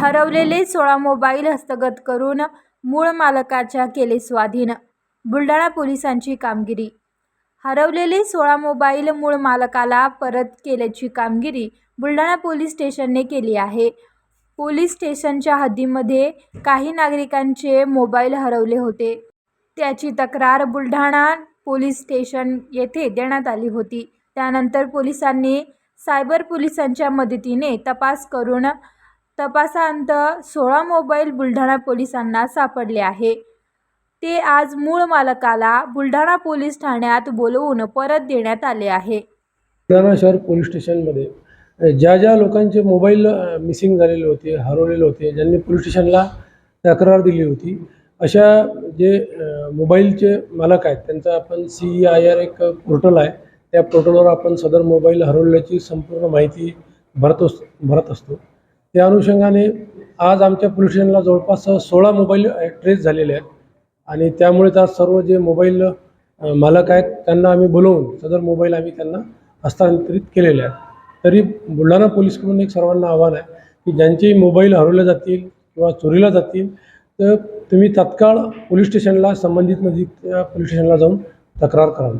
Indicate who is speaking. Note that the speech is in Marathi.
Speaker 1: हरवलेले सोळा मोबाईल हस्तगत करून मूळ मालकाच्या केले स्वाधीन. बुलढाणा पोलिसांची कामगिरी. हरवलेले सोळा मोबाईल मूळ मालकाला परत केल्याची कामगिरी बुलढाणा पोलीस स्टेशनने केली आहे. पोलीस स्टेशनच्या हद्दीमध्ये काही नागरिकांचे मोबाईल हरवले होते. त्याची तक्रार बुलढाणा पोलीस स्टेशन येथे देण्यात आली होती. त्यानंतर पोलिसांनी सायबर पोलिसांच्या मदतीने तपास करून तपासांत सोळा मोबाईल बुलढाणा पोलिसांना सापडले आहे. ते आज मूळ मालकाला बुलढाणा पोलीस ठाण्यात बोलवून परत देण्यात आले आहे.
Speaker 2: बुलढाणा शहर पोलीस स्टेशनमध्ये ज्या ज्या लोकांचे मोबाईल मिसिंग झालेले होते हरवलेले होते ज्यांनी पोलीस स्टेशनला तक्रार दिली होती अशा जे मोबाईलचे मालक आहेत त्यांचा आपण सी आय आर एक पोर्टल आहे त्या पोर्टलवर आपण सदर मोबाईल हरवल्याची संपूर्ण माहिती भरत अस भरत असतो. त्या अनुषंगाने आज आमच्या पोलीस स्टेशनला जवळपास सोळा मोबाईल ट्रेस झालेले आहेत. आणि त्यामुळेच आज सर्व जे मोबाईल मालक आहेत त्यांना आम्ही बोलवून सदर मोबाईल आम्ही त्यांना हस्तांतरित केलेले आहेत. तरी बुलढाणा पोलीसकडून एक सर्वांना आव्हान आहे की ज्यांचे मोबाईल हरवले जातील किंवा चोरीला जातील तर तुम्ही तात्काळ पोलीस स्टेशनला संबंधित नजीक पोलीस स्टेशनला जाऊन तक्रार करावी.